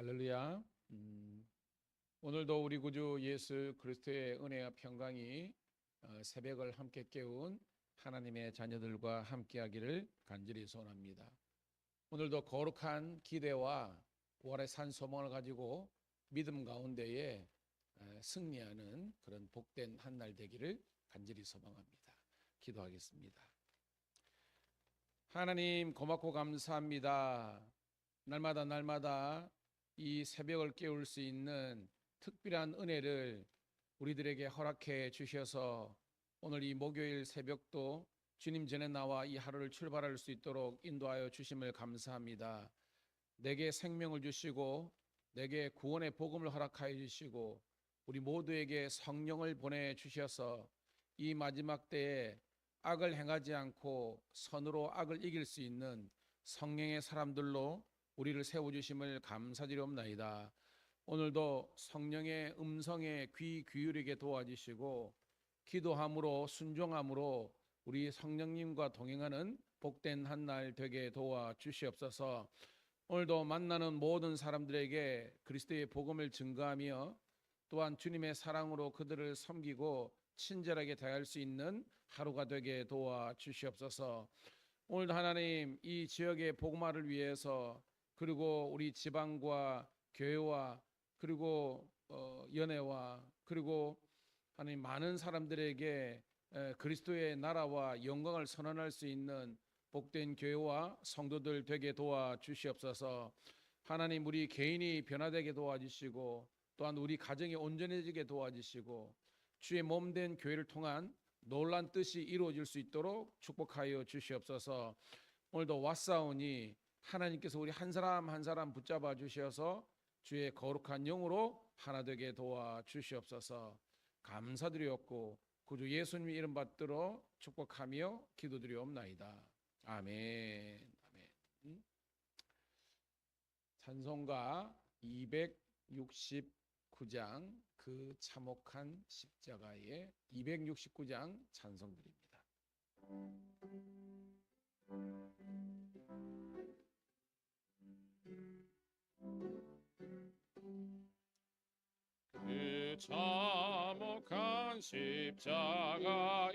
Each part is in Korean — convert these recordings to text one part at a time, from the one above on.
할렐루야. 음, 오늘도 우리 구주 예수 그리스도의 은혜와 평강이 어, 새벽을 함께 깨운 하나님의 자녀들과 함께하기를 간절히 소원합니다. 오늘도 거룩한 기대와 부활의 산 소망을 가지고 믿음 가운데에 어, 승리하는 그런 복된 한 날 되기를 간절히 소망합니다. 기도하겠습니다. 하나님 고맙고 감사합니다. 날마다 날마다 이 새벽을 깨울 수 있는 특별한 은혜를 우리들에게 허락해 주셔서 오늘 이 목요일 새벽도 주님 전에 나와 이 하루를 출발할 수 있도록 인도하여 주심을 감사합니다. 내게 생명을 주시고 내게 구원의 복음을 허락하여 주시고 우리 모두에게 성령을 보내 주셔서 이 마지막 때에 악을 행하지 않고 선으로 악을 이길 수 있는 성령의 사람들로 우리를 세워주심을 감사드리옵나이다. 오늘도 성령의 음성에 귀 기울이게 도와주시고 기도함으로 순종함으로 우리 성령님과 동행하는 복된 한 날 되게 도와 주시옵소서. 오늘도 만나는 모든 사람들에게 그리스도의 복음을 증거하며 또한 주님의 사랑으로 그들을 섬기고 친절하게 대할 수 있는 하루가 되게 도와 주시옵소서. 오늘도 하나님 이 지역의 복음화를 위해서 그리고 우리 지방과 교회와 그리고 어, 연애와 그리고 하나님 많은 사람들에게 에, 그리스도의 나라와 영광을 선언할 수 있는 복된 교회와 성도들 되게 도와 주시옵소서. 하나님 우리 개인이 변화되게 도와주시고 또한 우리 가정이 온전해지게 도와주시고 주의 몸 된 교회를 통한 놀란 뜻이 이루어질 수 있도록 축복하여 주시옵소서. 오늘도 왔사오니 하나님께서 우리 한 사람 한 사람 붙잡아 주셔서 주의 거룩한 영으로 하나 되게 도와 주시옵소서. 감사드리옵고 구주 예수님 이름 받들어 축복하며 기도드리옵나이다. 아멘. 아멘. 음? 찬송가 269장 그 참혹한 십자가의 269장 찬송드립니다. 그 참혹한 십자가에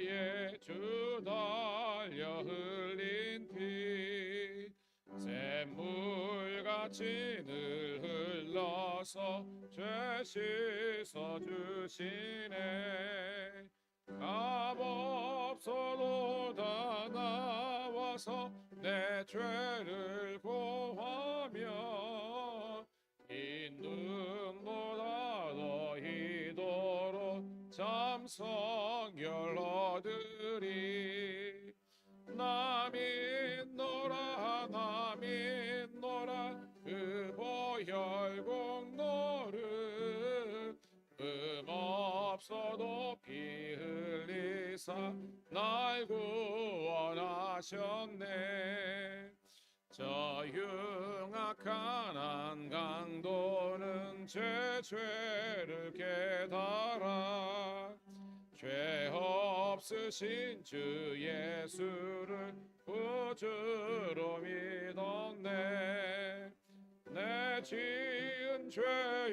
주 달려 흘린 피 샘물같이 늘 흘러서 죄 씻어 주시네. 값없어도 다 나와서 내 죄를 고하며 참성열 얻으리 나 믿노라 나 믿노라 그 보혈 공로를 음 없어도 피 흘리사 날 구원하셨네. 저 흉악한 한 강도는 제 죄를 깨달아 죄 없으신 주 예수를 구주로 믿었네. 내 지은 죄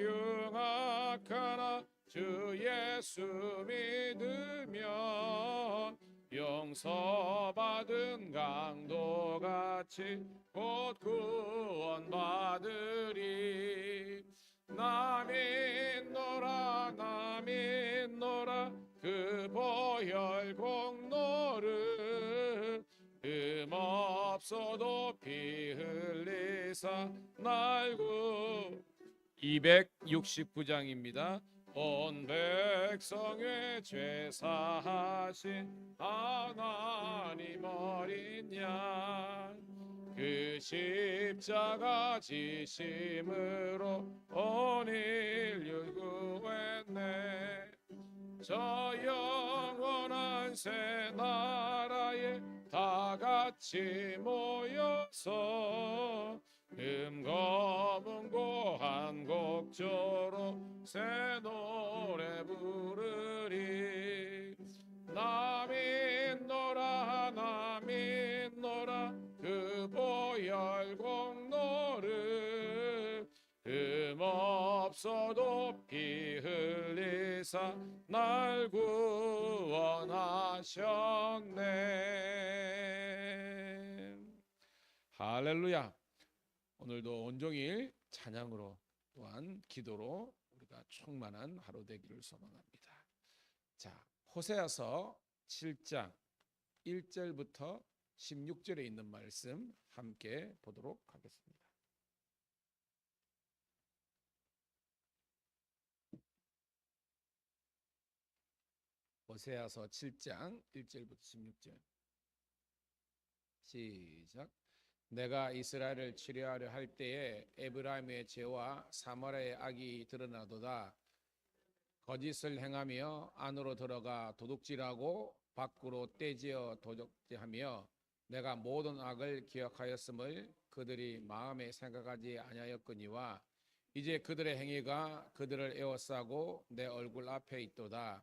흉악하나 주 예수 믿으면 용서받은 강도같이 곧 구원받으리. 나 믿노라 그 보혈 공로를 흠 없어도 피 흘리사 날구 269장입니다. 온 백성의 죄 사하신 하나님 어린 양그 십자가 지심으로 온 인류 구했네 저 영원한 새 나라에 다 같이 모여서 금검은 고한 곡조로 새 노래 부르리. 나 믿노라 나 믿노라 그 보혈 공 없어도 피 흘리사 날 구원하셨네. 할렐루야. 오늘도 온종일 찬양으로 또한 기도로 우리가 충만한 하루 되기를 소망합니다. 자, 호세아서 7장 1절부터 16절에 있는 말씀 함께 보도록 하겠습니다. 호세아서 7장 1절부터 16절. 시작. 내가 이스라엘을 치료하려 할 때에 에브라임의 죄와 사마리아의 악이 드러나도다. 거짓을 행하며 안으로 들어가 도둑질하고 밖으로 떼지어 도적질하며 내가 모든 악을 기억하였음을 그들이 마음에 생각하지 아니하였거니와 이제 그들의 행위가 그들을 에워싸고 내 얼굴 앞에 있도다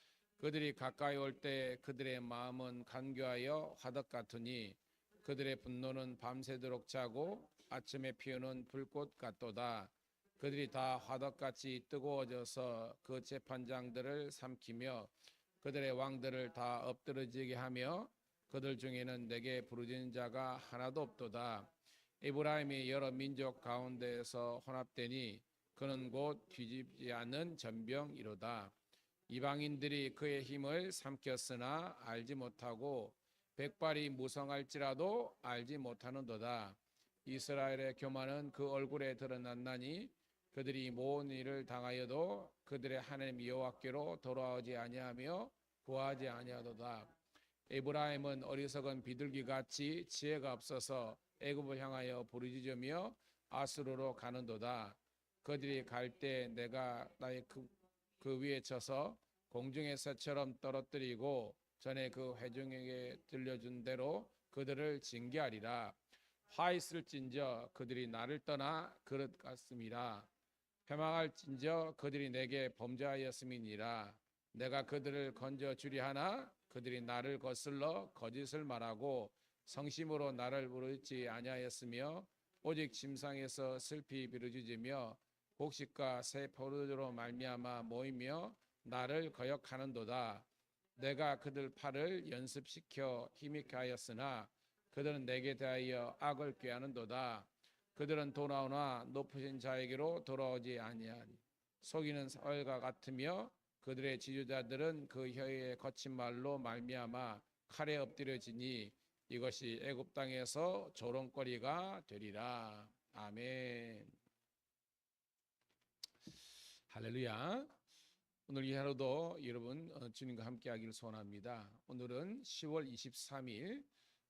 그들이 가까이 올 때 그들의 마음은 간교하여 화덕 같으니 그들의 분노는 밤새도록 자고 아침에 피우는 불꽃 같도다. 그들이 다 화덕같이 뜨거워져서 그 재판장들을 삼키며 그들의 왕들을 다 엎드러지게 하며 그들 중에는 내게 부르짖는 자가 하나도 없도다. 에브라임이 여러 민족 가운데에서 혼합되니 그는 곧 뒤집지 않는 전병이로다 이방인들이 그의 힘을 삼켰으나 알지 못하고 백발이 무성할지라도 알지 못하는도다. 이스라엘의 교만은 그 얼굴에 드러났나니 그들이 모든 일을 당하여도 그들의 하나님 여호와께로 돌아오지 아니하며 구하지 아니하도다. 에브라임은 어리석은 비둘기 같이 지혜가 없어서 애굽을 향하여 부르짖으며 아수르로 가는도다. 그들이 갈 때 내가 나의 그, 그 위에 쳐서 공중의 새처럼 떨어뜨리고 전에 그 회중에게 들려준 대로 그들을 징계하리라. 화 있을진저 그들이 나를 떠나 그릇 같습니다. 패망할진저 그들이 내게 범죄하였음이니라. 내가 그들을 건져 주리 하나 그들이 나를 거슬러 거짓을 말하고 성심으로 나를 부르지 아니하였으며 오직 침상에서 슬피 비르짖으며 곡식과 새 포도주로 말미암아 모이며 나를 거역하는도다 내가 그들 팔을 연습시켜 힘있게 하였으나 그들은 내게 대하여 악을 꾀하는도다 그들은 돌아오나 높으신 자에게로 돌아오지 아니하니 속이는 사흘과 같으며 그들의 지주자들은 그 혀의 거친 말로 말미암아 칼에 엎드려지니 이것이 애굽 땅에서 조롱거리가 되리라. 아멘. 할렐루야. 오늘 이 하루도 여러분 어, 주님과 함께 하기를 소원합니다. 오늘은 10월 23일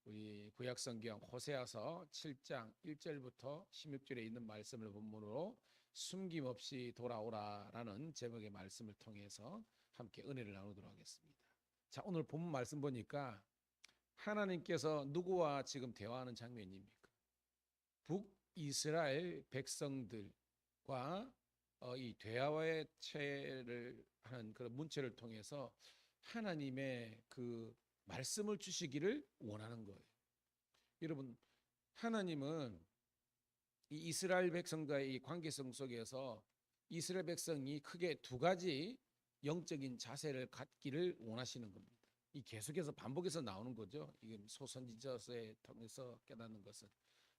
우리 구약성경 호세아서 7장 1절부터 16절에 있는 말씀을 본문으로 숨김없이 돌아오라라는 제목의 말씀을 통해서 함께 은혜를 나누도록 하겠습니다. 자, 오늘 본문 말씀 보니까 하나님께서 누구와 지금 대화하는 장면입니까? 북이스라엘 백성들과 어, 이 대화의 체를 하는 그런 문체를 통해서 하나님의 그 말씀을 주시기를 원하는 거예요. 여러분, 하나님은 이 이스라엘 백성과의 이 관계성 속에서 이스라엘 백성이 크게 두 가지 영적인 자세를 갖기를 원하시는 겁니다. 이 계속해서 반복해서 나오는 거죠. 이게 소선지자서에 통해서 깨닫는 것은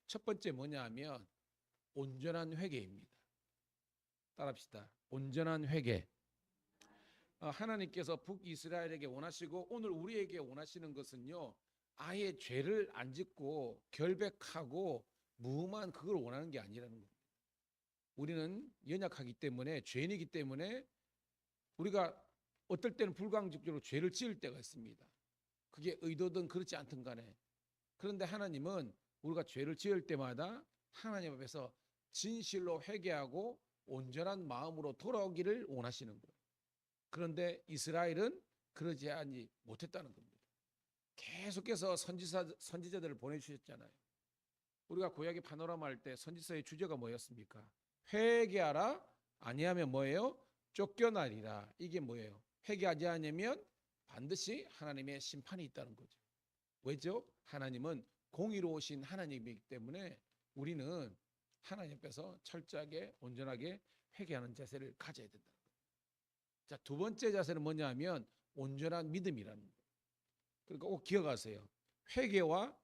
첫 번째 뭐냐하면 온전한 회개입니다. 따라합시다. 온전한 회개. 어, 하나님께서 북이스라엘에게 원하시고 오늘 우리에게 원하시는 것은요. 아예 죄를 안 짓고 결백하고 무음한 그걸 원하는 게 아니라는 겁니다. 우리는 연약하기 때문에 죄인이기 때문에 우리가 어떨 때는 불강적으로 죄를 지을 때가 있습니다. 그게 의도든 그렇지 않든 간에. 그런데 하나님은 우리가 죄를 지을 때마다 하나님 앞에서 진실로 회개하고 온전한 마음으로 돌아오기를 원하시는 거예요. 그런데 이스라엘은 그러지 않지 못했다는 겁니다. 계속해서 선지사 선지자들을 보내주셨잖아요. 우리가 구약의 파노라마 할 때 선지서의 주제가 뭐였습니까? 회개하라 아니하면 뭐예요? 쫓겨나리라. 이게 뭐예요? 회개하지 않으면 반드시 하나님의 심판이 있다는 거죠. 왜죠? 하나님은 공의로우신 하나님이기 때문에 우리는 하나님 앞에서 철저하게 온전하게 회개하는 자세를 가져야 된다. 자, 두 번째 자세는 뭐냐 하면 온전한 믿음이라는. 그러니까 꼭 기억하세요. 회개와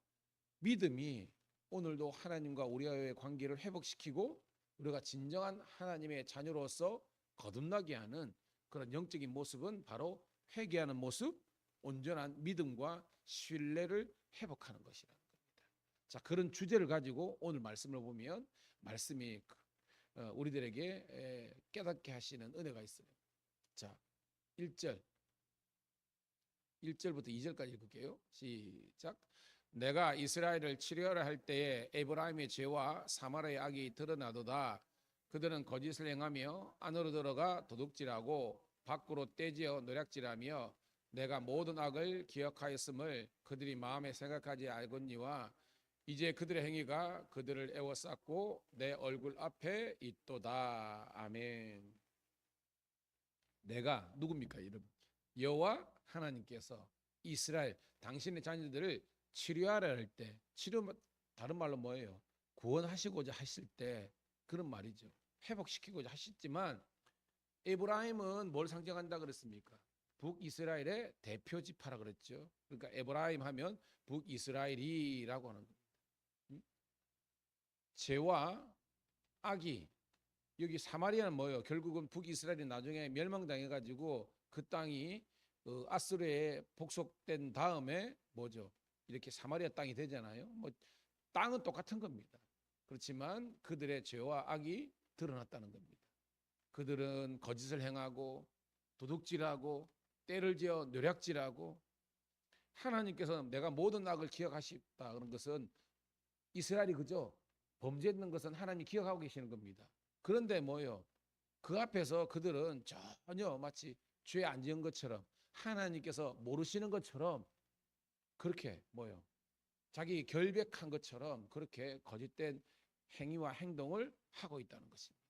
믿음이 오늘도 하나님과 우리와의 관계를 회복시키고 우리가 진정한 하나님의 자녀로서 거듭나게 하는 그런 영적인 모습은 바로 회개하는 모습, 온전한 믿음과 신뢰를 회복하는 것이라는 겁니다. 자, 그런 주제를 가지고 오늘 말씀을 보면 말씀이 어, 우리들에게 에, 깨닫게 하시는 은혜가 있어요. 자, 1절 1절부터 2절까지 읽을게요. 시작. 내가 이스라엘을 치료하려 할 때에 에브라임의 죄와 사마리아의 악이 드러나도다. 그들은 거짓을 행하며 안으로 들어가 도둑질하고 밖으로 떼지어 노략질하며 내가 모든 악을 기억하였음을 그들이 마음에 생각하지 알거니와 이제 그들의 행위가 그들을 애워쌌고 내 얼굴 앞에 있도다. 아멘. 내가 누굽니까, 여러분? 여호와 하나님께서 이스라엘 당신의 자녀들을 치료하려 할때 치료 다른 말로 뭐예요? 구원하시고자 하실 때 그런 말이죠. 회복시키고자 하셨지만 에브라임은 뭘 상징한다 그랬습니까? 북이스라엘의 대표 지파라 그랬죠. 그러니까 에브라임 하면 북이스라엘이라고 하는 겁니다. 음? 죄와 악이 여기 사마리아는 뭐예요? 결국은 북이스라엘이 나중에 멸망당해 가지고 그 땅이 어, 아스르에 복속된 다음에 뭐죠? 이렇게 사마리아 땅이 되잖아요. 뭐 땅은 똑같은 겁니다. 그렇지만 그들의 죄와 악이 드러났다는 겁니다. 그들은 거짓을 행하고 도둑질하고 때를 지어 뇌략질하고 하나님께서 내가 모든 악을 기억하시다 그런 것은 이스라엘이 그죠? 범죄했는 것은 하나님이 기억하고 계시는 겁니다. 그런데 뭐요? 그 앞에서 그들은 전혀 마치 죄 안 지은 것처럼 하나님께서 모르시는 것처럼 그렇게 뭐요? 자기 결백한 것처럼 그렇게 거짓된 행위와 행동을 하고 있다는 것입니다.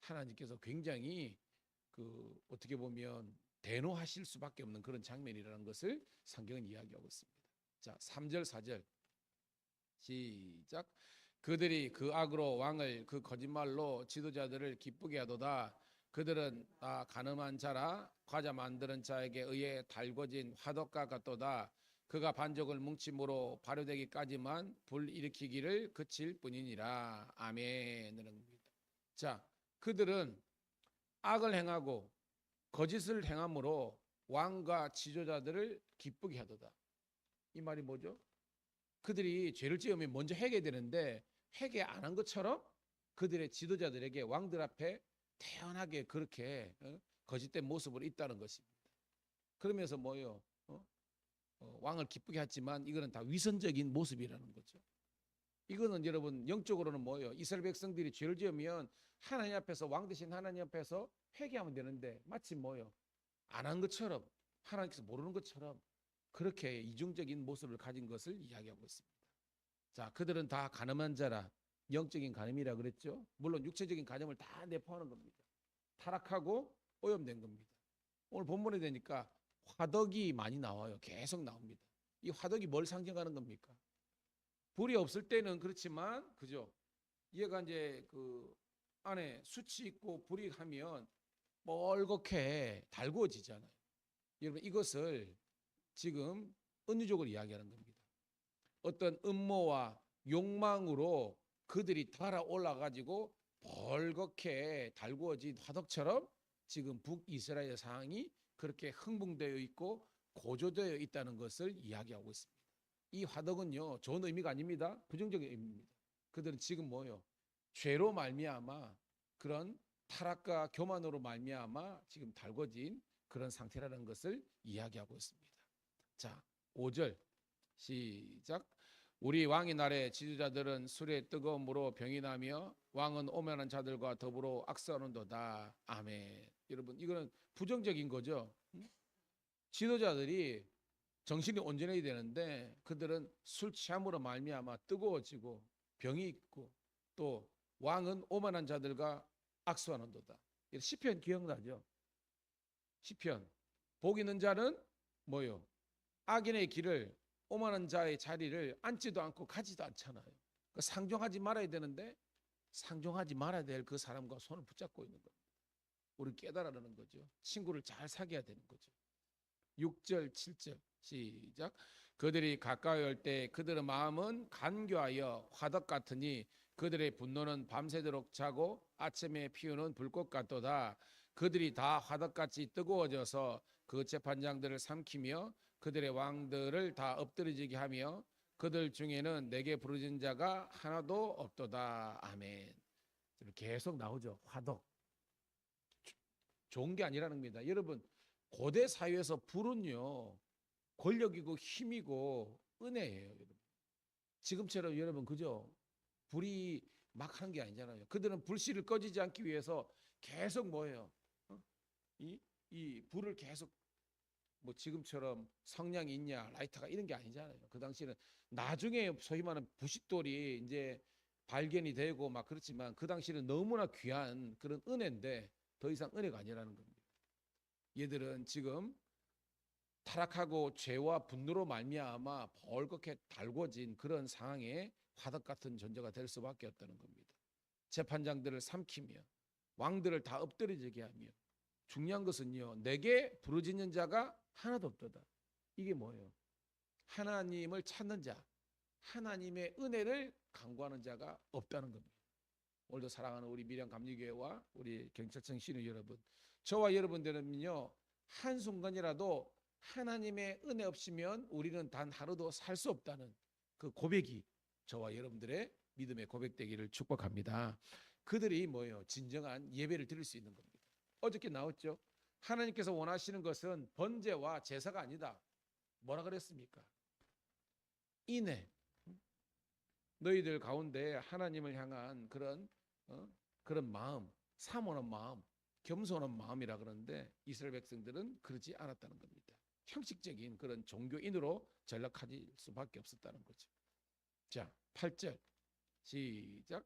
하나님께서 굉장히 그 어떻게 보면 대노하실 수밖에 없는 그런 장면이라는 것을 성경은 이야기하고 있습니다. 자, 3절 4절 시작 그들이 그 악으로 왕을 그 거짓말로 지도자들을 기쁘게 하도다 그들은 다 가늠한 자라 과자 만드는 자에게 의해 달궈진 화덕과 같도다 그가 반적을 뭉침으로 발효되기까지만 불 일으키기를 그칠 뿐이니라 겁니다. 자, 그들은 악을 행하고 거짓을 행함으로 왕과 지도자들을 기쁘게 하도다. 이 말이 뭐죠? 그들이 죄를 지으면 먼저 회개되는데 회개 안 한 것처럼 그들의 지도자들에게 왕들 앞에 태연하게 그렇게 어? 거짓된 모습으로 있다는 것입니다. 그러면서 뭐요? 어? 어, 왕을 기쁘게 했지만 이거는 다 위선적인 모습이라는 거죠. 이거는 여러분 영적으로는 뭐예요? 이스라엘 백성들이 죄를 지으면 하나님 앞에서 왕 대신 하나님 앞에서 회개하면 되는데 마치 뭐예요? 안 한 것처럼 하나님께서 모르는 것처럼 그렇게 이중적인 모습을 가진 것을 이야기하고 있습니다. 자, 그들은 다 가늠한 자라 영적인 가늠이라 그랬죠. 물론 육체적인 가늠을 다 내포하는 겁니다. 타락하고 오염된 겁니다. 오늘 본문에 되니까 화덕이 많이 나와요. 계속 나옵니다. 이 화덕이 뭘 상징하는 겁니까? 불이 없을 때는 그렇지만 그죠? 얘가 이제 그 안에 수치 있고 불이 하면 멀겋게 달구어지잖아요. 여러분 이것을 지금 은유적으로 이야기하는 겁니다. 어떤 음모와 욕망으로 그들이 달아 올라 가지고 벌겋게 달구어진 화덕처럼 지금 북이스라엘 상황이 그렇게 흥분되어 있고 고조되어 있다는 것을 이야기하고 있습니다. 이 화덕은요 좋은 의미가 아닙니다. 부정적인 의미입니다. 그들은 지금 뭐요? 죄로 말미암아 그런 타락과 교만으로 말미암아 지금 달궈진 그런 상태라는 것을 이야기하고 있습니다. 자, 5절 시작. 우리 왕의 날에 지도자들은 술에 뜨거운 물로 병이 나며 왕은 오면한 자들과 더불어 악사하는도다. 아멘. 여러분 이거는 부정적인 거죠. 지도자들이 정신이 온전해야 되는데 그들은 술 취함으로 말미암아 뜨거워지고 병이 있고 또 왕은 오만한 자들과 악수하는도다. 이 시편 기억나죠? 시편 복 있는 자는 뭐요? 악인의 길을 오만한 자의 자리를 앉지도 않고 가지도 않잖아요. 그 상종하지 말아야 되는데 상종하지 말아야 될 그 사람과 손을 붙잡고 있는 거예요. 우리 깨달아라는 거죠. 친구를 잘 사귀어야 되는 거죠. 6절, 7절 시작. 그들이 가까이 올 때 그들의 마음은 간교하여 화덕 같으니 그들의 분노는 밤새도록 자고 아침에 피우는 불꽃 같도다. 그들이 다 화덕같이 뜨거워져서 그 재판장들을 삼키며 그들의 왕들을 다 엎드려지게 하며 그들 중에는 내게 부르짖은 자가 하나도 없도다. 아멘. 계속 나오죠. 화덕. 좋은 게 아니라는 겁니다. 여러분 고대 사회에서 불은요 권력이고 힘이고 은혜예요. 여러분. 지금처럼 여러분 그죠? 불이 막 하는 게 아니잖아요. 그들은 불씨를 꺼지지 않기 위해서 계속 뭐예요? 어? 이, 이 불을 계속 뭐 지금처럼 성냥이 있냐 라이터가 이런 게 아니잖아요. 그 당시에는 나중에 소위 말하는 부싯돌이 이제 발견이 되고 막 그렇지만 그 당시에는 너무나 귀한 그런 은혜인데 더 이상 은혜가 아니라는 겁니다. 얘들은 지금 타락하고 죄와 분노로 말미암아 벌겋게 달궈진 그런 상황에 화덕 같은 존재가 될 수밖에 없다는 겁니다. 재판장들을 삼키며 왕들을 다 엎드려지게 하며 중요한 것은요. 내게 부르짖는 자가 하나도 없도다. 이게 뭐예요? 하나님을 찾는 자, 하나님의 은혜를 강구하는 자가 없다는 겁니다. 오늘도 사랑하는 우리 미련 감리교회와 우리 경찰청 신우 여러분, 저와 여러분들은요 한 순간이라도 하나님의 은혜 없이면 우리는 단 하루도 살 수 없다는 그 고백이 저와 여러분들의 믿음의 고백되기를 축복합니다. 그들이 뭐예요? 진정한 예배를 드릴 수 있는 겁니다. 어저께 나왔죠? 하나님께서 원하시는 것은 번제와 제사가 아니다. 뭐라 그랬습니까? 인내. 너희들 가운데 하나님을 향한 그런 어? 그런 마음, 사모하는 마음, 겸손한 마음이라 그러는데 이스라엘 백성들은 그러지 않았다는 겁니다. 형식적인 그런 종교인으로 전락할 수밖에 없었다는 거죠. 자, 8절 시작.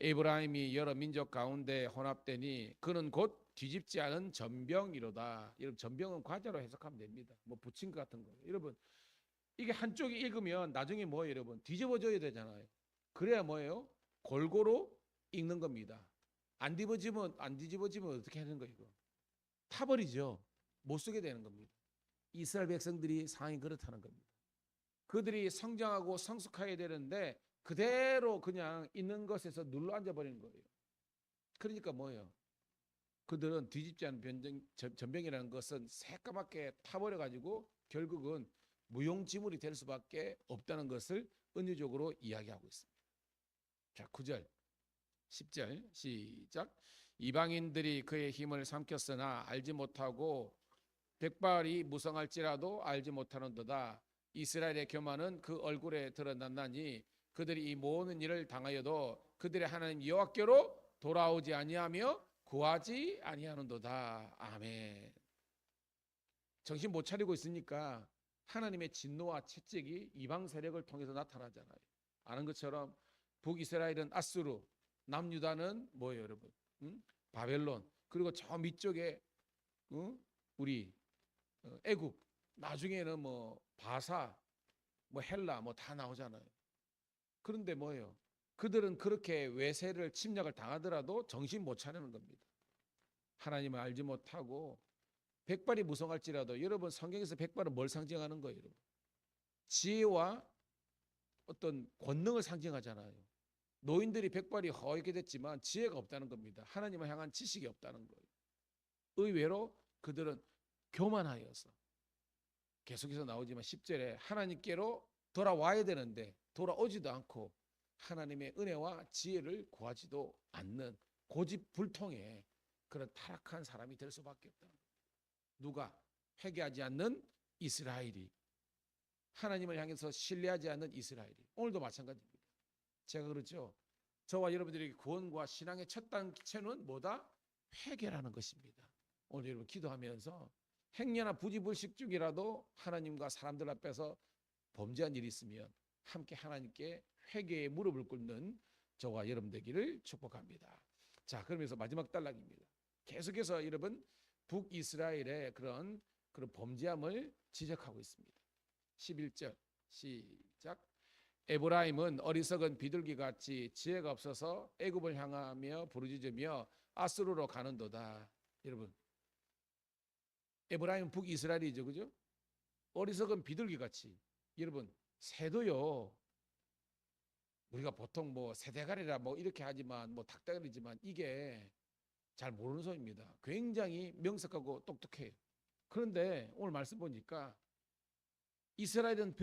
에브라임이 여러 민족 가운데 혼합되니 그는 곧 뒤집지 않은 전병이로다. 여러분 전병은 과자로 해석하면 됩니다. 뭐 부친 것 같은 거예요. 여러분 이게 한쪽이 읽으면 나중에 뭐예요, 여러분? 뒤집어져야 되잖아요. 그래야 뭐예요? 골고루 읽는 겁니다. 안 뒤집어지면 안 뒤집어지면 어떻게 하는 거예요, 이거? 타버리죠. 못 쓰게 되는 겁니다. 이스라엘 백성들이 상황이 그렇다는 겁니다. 그들이 성장하고 성숙해야 되는데 그대로 그냥 있는 것에서 눌러 앉아 버리는 거예요. 그러니까 뭐예요? 그들은 뒤집지 않은 변정, 전- 전병이라는 것은 새까맣게 타버려 가지고 결국은 무용지물이 될 수밖에 없다는 것을 은유적으로 이야기하고 있습니다. 자, 9절, 10절 시작. 이방인들이 그의 힘을 삼켰으나 알지 못하고 백발이 무성할지라도 알지 못하는도다. 이스라엘의 교만은 그 얼굴에 드러났나니 그들이 이 모든 일을 당하여도 그들의 하나님 여호와께로 돌아오지 아니하며 구하지 아니하는도다. 아멘. 정신 못 차리고 있으니까 하나님의 진노와 채찍이 이방 세력을 통해서 나타나잖아요. 아는 것처럼 북이스라엘은 아수르, 남유다는 뭐예요, 여러분? 응? 바벨론. 그리고 저 밑쪽에 응? 우리 어, 애국. 나중에는 뭐 바사, 뭐 헬라 뭐 다 나오잖아요. 그런데 뭐예요? 그들은 그렇게 외세를 침략을 당하더라도 정신 못 차리는 겁니다. 하나님을 알지 못하고 백발이 무성할지라도 여러분 성경에서 백발은 뭘 상징하는 거예요, 여러분? 지혜와 어떤 권능을 상징하잖아요. 노인들이 백발이 허옇게 됐지만 지혜가 없다는 겁니다. 하나님을 향한 지식이 없다는 거예요. 의외로 그들은 교만하여서 계속해서 나오지만 10절에 하나님께로 돌아와야 되는데 돌아오지도 않고 하나님의 은혜와 지혜를 구하지도 않는 고집불통의 그런 타락한 사람이 될 수밖에 없다. 누가 회개하지 않는 이스라엘이 하나님을 향해서 신뢰하지 않는 이스라엘이 오늘도 마찬가지입니다. 제가 그렇죠. 저와 여러분들에게 구원과 신앙의 첫 단체는 뭐다? 회개라는 것입니다. 오늘 여러분 기도하면서 행여나 부지불식 중이라도 하나님과 사람들 앞에서 범죄한 일이 있으면 함께 하나님께 회개의 무릎을 꿇는 저와 여러분 되기를 축복합니다. 자, 그러면서 마지막 단락입니다. 계속해서 여러분 북이스라엘의 그런 그런 범죄함을 지적하고 있습니다. 11절 시작. 에브라임은 어리석은 비둘기 같이 지혜가 없어서 애굽을 향하며 부르짖으며 아수르로 가는도다. 여러분, 에브라임 북이스라엘이죠, 그죠? 어리석은 비둘기 같이 여러분 새도요. 우리가 보통 뭐 세대가리라 뭐 이렇게 하지만 뭐 닭다리지만 이게 잘 모르는 소입니다. 굉장히 명석하고 똑똑해요. 그런데 오늘 말씀 보니까 이스라엘은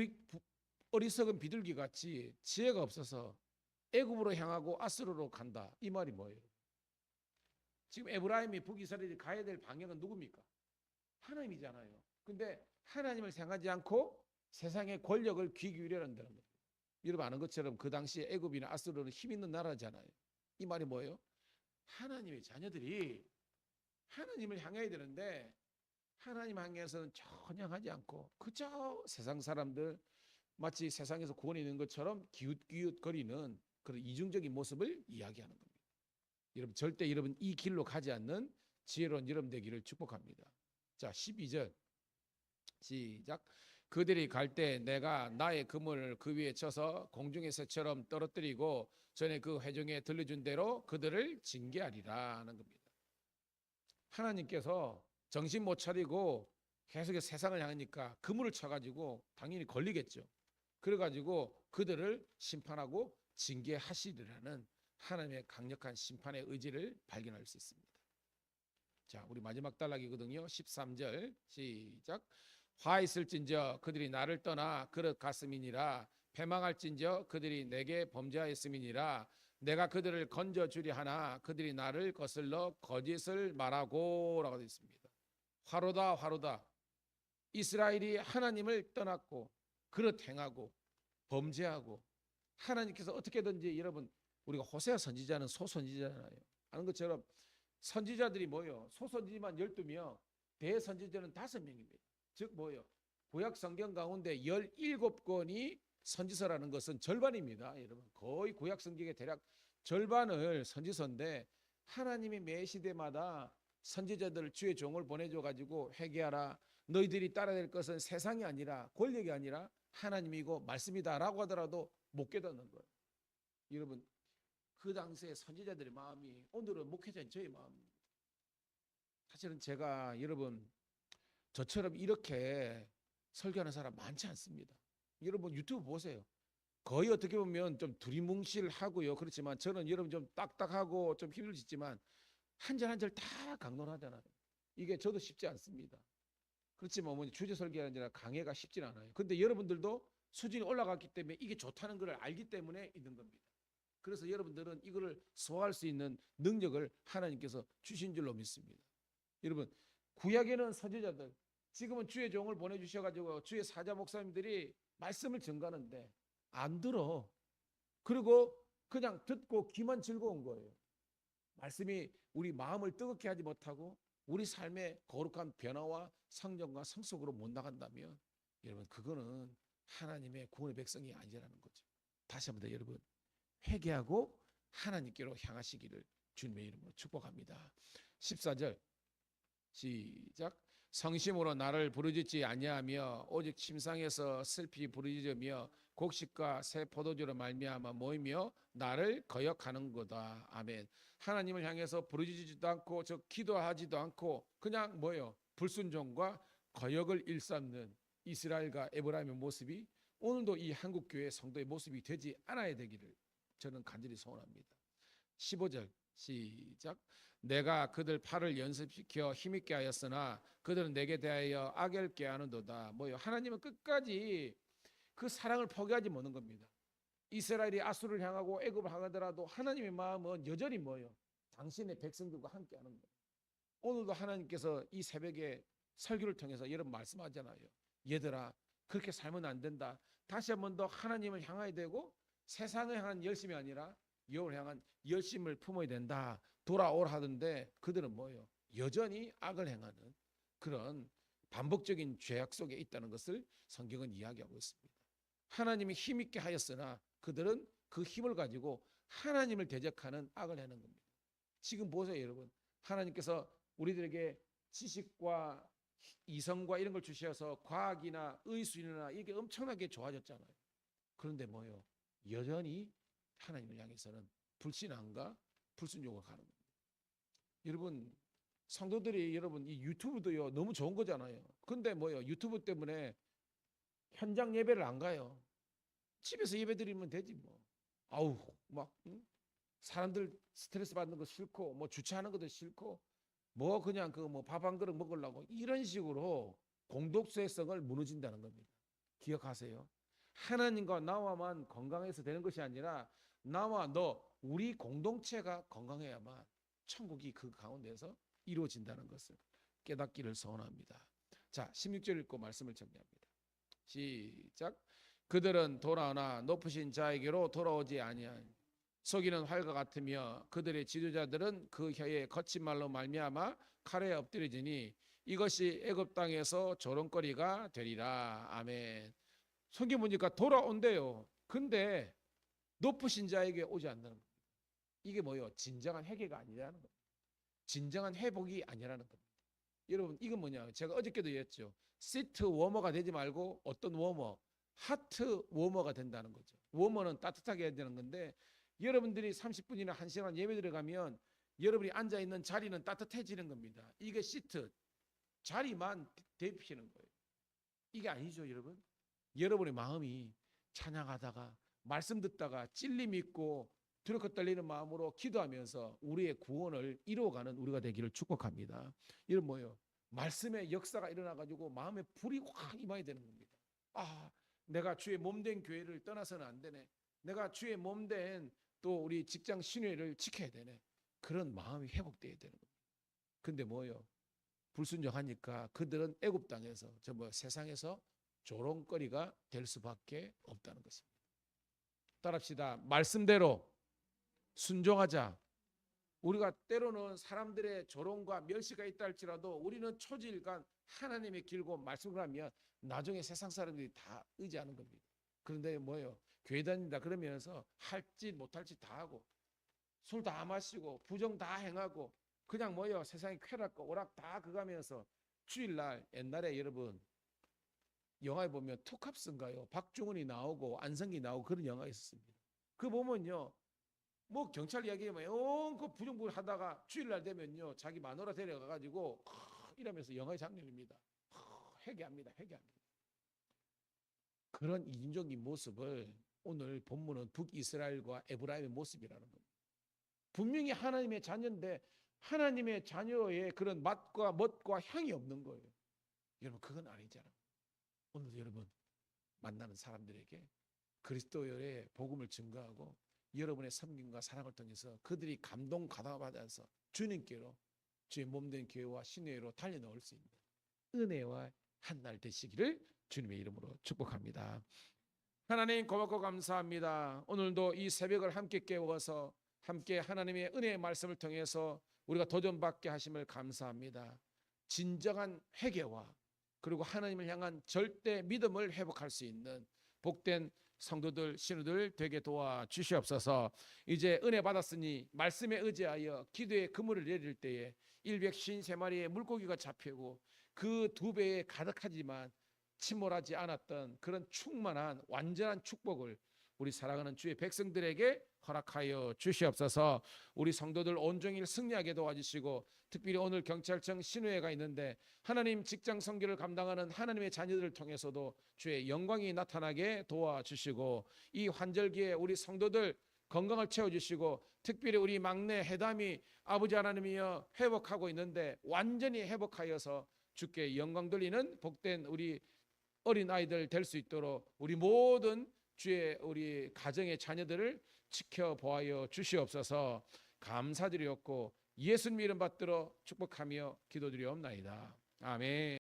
어리석은 비둘기 같이 지혜가 없어서 애굽으로 향하고 아스르로 간다. 이 말이 뭐예요? 지금 에브라임이 북이스라엘이 가야 될 방향은 누굽니까? 하나님이잖아요. 근데 하나님을 생각하지 않고 세상의 권력을 귀 기울여란다는 거예요. 여러분 아는 것처럼 그 당시에 애굽이나 아스르는 힘 있는 나라잖아요. 이 말이 뭐예요? 하나님의 자녀들이 하나님을 향해야 되는데 하나님 향해서는 전혀 하지 않고 그저 세상 사람들 마치 세상에서 구원이 있는 것처럼 기웃기웃거리는 그런 이중적인 모습을 이야기하는 겁니다. 여러분 절대 여러분 이 길로 가지 않는 지혜로운 여러분 되기를 축복합니다. 자 12절 시작 그들이 갈 때 내가 나의 그물을 그 위에 쳐서 공중의 새처럼 떨어뜨리고 전에 그 회중에 들려준 대로 그들을 징계하리라 하는 겁니다. 하나님께서 정신 못 차리고 계속 세상을 향하니까 그물을 쳐가지고 당연히 걸리겠죠. 그래가지고 그들을 심판하고 징계하시리라는 하나님의 강력한 심판의 의지를 발견할 수 있습니다. 자, 우리 마지막 단락이거든요. 13절 시작. 화 있을진저 그들이 나를 떠나 그릇 갔음이니라 패망할진저 그들이 내게 범죄하였음이니라 내가 그들을 건져 주리 하나 그들이 나를 거슬러 거짓을 말하고라고 되어 있습니다. 화로다 화로다 이스라엘이 하나님을 떠났고 그릇 행하고 범죄하고 하나님께서 어떻게든지 여러분 우리가 호세아 선지자는 소선지자잖아요. 아는 것처럼 선지자들이 뭐요? 소선지만 12명, 대선지자는 5명입니다. 즉 뭐요? 구약 성경 가운데 17권이 선지서라는 것은 절반입니다. 여러분 거의 구약 성경의 대략 절반을 선지서인데 하나님이 매 시대마다 선지자들 주의 종을 보내줘 가지고 회개하라. 너희들이 따라야 될 것은 세상이 아니라 권력이 아니라 하나님이고 말씀이다라고 하더라도 못 깨닫는 거예요. 여러분 그 당시의 선지자들의 마음이 오늘은 목회자인 저의 마음입니다. 사실은 제가 여러분 저처럼 이렇게 설교하는 사람 많지 않습니다. 여러분 유튜브 보세요. 거의 어떻게 보면 좀 두리뭉실하고요. 그렇지만 저는 여러분 좀 딱딱하고 좀 힘을 짓지만 한 절 한 절 다 강론하잖아요. 이게 저도 쉽지 않습니다. 그렇지만 뭐 주제 설계가 아니라 강해가 쉽진 않아요. 근데 여러분들도 수준이 올라갔기 때문에 이게 좋다는 것을 알기 때문에 있는 겁니다. 그래서 여러분들은 이거를 소화할 수 있는 능력을 하나님께서 주신 줄로 믿습니다. 여러분 구약에는 선지자들 지금은 주의 종을 보내주셔가지고 주의 사자 목사님들이 말씀을 전가하는데 안 들어. 그리고 그냥 듣고 귀만 즐거운 거예요. 말씀이 우리 마음을 뜨겁게 하지 못하고 우리 삶의 거룩한 변화와 성정과 성속으로 못 나간다면 여러분 그거는 하나님의 구원의 백성이 아니라는 거죠. 다시 한번 더 여러분 회개하고 하나님께로 향하시기를 주님의 이름으로 축복합니다. 14절 시작 성심으로 나를 부르짖지 아니하며 오직 침상에서 슬피 부르짖으며 곡식과 새 포도주로 말미암아 모이며 나를 거역하는 거다. 아멘. 하나님을 향해서 부르짖지도 않고 저 기도하지도 않고 그냥 뭐요? 불순종과 거역을 일삼는 이스라엘과 에브라임의 모습이 오늘도 이 한국 교회 성도의 모습이 되지 않아야 되기를 저는 간절히 소원합니다. 15절 시작. 내가 그들 팔을 연습시켜 힘있게 하였으나 그들은 내게 대하여 악을게 하는도다. 뭐요? 하나님은 끝까지 그 사랑을 포기하지 못하는 겁니다. 이스라엘이 아수를 향하고 애굽을 향하더라도 하나님의 마음은 여전히 뭐요? 당신의 백성들과 함께 하는 거예요. 오늘도 하나님께서 이 새벽에 설교를 통해서 여러분 말씀하잖아요. 얘들아 그렇게 살면 안 된다. 다시 한 번 더 하나님을 향해야 되고 세상을 향한 열심이 아니라 여호를 향한 열심을 품어야 된다. 돌아오라 하던데 그들은 뭐예요? 여전히 악을 행하는 그런 반복적인 죄악 속에 있다는 것을 성경은 이야기하고 있습니다. 하나님이 힘 있게 하였으나 그들은 그 힘을 가지고 하나님을 대적하는 악을 하는 겁니다. 지금 보세요, 여러분. 하나님께서 우리들에게 지식과 이성과 이런 걸 주셔서 과학이나 의술이나 이게 엄청나게 좋아졌잖아요. 그런데 뭐요? 여전히 하나님을 향해서는 불신앙과 불순종을 가는 겁니다. 여러분 성도들이 여러분 이 유튜브도요 너무 좋은 거잖아요. 근데 뭐요? 유튜브 때문에 현장 예배를 안 가요. 집에서 예배 드리면 되지 뭐. 아우 막 응? 사람들 스트레스 받는 거 싫고 뭐 주차하는 것도 싫고 뭐 그냥 그 뭐 밥 한 그릇 먹으려고 이런 식으로 공동체성을 무너진다는 겁니다. 기억하세요. 하나님과 나와만 건강해서 되는 것이 아니라 나와 너 우리 공동체가 건강해야만 천국이 그 가운데서 이루어진다는 것을 깨닫기를 소원합니다. 자, 16절 읽고 말씀을 정리합니다. 시작. 그들은 돌아오나 높으신 자에게로 돌아오지 아니하니 속이는 활과 같으며 그들의 지도자들은 그 혀에 거친 말로 말미암아 칼에 엎드려지니 이것이 애굽 땅에서 조롱거리가 되리라. 아멘. 성경 보니까 돌아온대요. 근데 높으신 자에게 오지 않는. 이게 뭐요? 진정한 회개가 아니라는 겁니다. 진정한 회복이 아니라는 겁니다. 여러분 이건 뭐냐? 제가 어저께도 얘기했죠. 시트 워머가 되지 말고 어떤 워머, 하트 워머가 된다는 거죠. 워머는 따뜻하게 해야 되는 건데 여러분들이 30분이나 1시간 예배 들어가면 여러분이 앉아 있는 자리는 따뜻해지는 겁니다. 이게 시트 자리만 데피는 거예요. 이게 아니죠, 여러분. 여러분의 마음이 찬양하다가 말씀 듣다가 찔림 있고 두렵고 떨리는 마음으로 기도하면서 우리의 구원을 이루어가는 우리가 되기를 축복합니다. 이런 뭐요? 말씀의 역사가 일어나 가지고 마음에 불이 확 임하게 되는 겁니다. 아, 내가 주의 몸된 교회를 떠나서는 안 되네. 내가 주의 몸된 또 우리 직장 신뢰를 지켜야 되네. 그런 마음이 회복돼야 되는 겁니다. 근데 뭐요? 불순종하니까 그들은 애굽 땅에서 저 뭐 세상에서 조롱거리가 될 수밖에 없다는 것입니다. 따라합시다. 말씀대로 순종하자. 우리가 때로는 사람들의 조롱과 멸시가 있다 할지라도 우리는 초질간 하나님의 길고 말씀을 하면 나중에 세상 사람들이 다 의지하는 겁니다. 그런데 뭐예요? 교회 다닌다 그러면서 할지 못할지 다 하고 술 다 마시고 부정 다 행하고 그냥 뭐예요? 세상에 쾌락과 오락 다 그가면서 주일날 옛날에 여러분 영화에 보면 투캅스인가요? 박중훈이 나오고 안성기 나오고 그런 영화가 있었습니다. 그 보면요. 뭐 경찰 이야기하면 영그 부정부를 하다가 주일날 되면요 자기 마누라 데려가 가지고 이러면서 영화의 장면입니다. 회개합니다. 회개합니다. 그런 이중적인 모습을 오늘 본문은 북이스라엘과 에브라임의 모습이라는 겁니다. 분명히 하나님의 자녀인데 하나님의 자녀의 그런 맛과 멋과 향이 없는 거예요. 여러분 그건 아니잖아요. 오늘 여러분 만나는 사람들에게 그리스도의 복음을 증거하고 여러분의 섬김과 사랑을 통해서 그들이 감동 가다받아서 주님께로 주의 몸된 교회와 신회로 달려나올 수 있는 은혜와 한 날 되시기를 주님의 이름으로 축복합니다. 하나님 고맙고 감사합니다. 오늘도 이 새벽을 함께 깨워서 함께 하나님의 은혜의 말씀을 통해서 우리가 도전받게 하심을 감사합니다. 진정한 회개와 그리고 하나님을 향한 절대 믿음을 회복할 수 있는 복된 성도들 신우들 되게 도와 주시옵소서. 이제 은혜 받았으니 말씀에 의지하여 기도의 그물을 내릴 때에 153마리의 물고기가 잡히고 그 두 배에 가득하지만 침몰하지 않았던 그런 충만한 완전한 축복을 우리 사랑하는 주의 백성들에게 허락하여 주시옵소서. 우리 성도들 온종일 승리하게 도와주시고 특별히 오늘 경찰청 신우회가 있는데 하나님 직장 선교를 감당하는 하나님의 자녀들을 통해서도 주의 영광이 나타나게 도와주시고 이 환절기에 우리 성도들 건강을 채워주시고 특별히 우리 막내 해담이 아버지 하나님이여 회복하고 있는데 완전히 회복하여서 주께 영광 돌리는 복된 우리 어린 아이들 될 수 있도록 우리 모든 주의 우리 가정의 자녀들을 지켜보아여 주시옵소서 감사드리옵고 예수님 이름 받들어 축복하며 기도드리옵나이다. 아멘.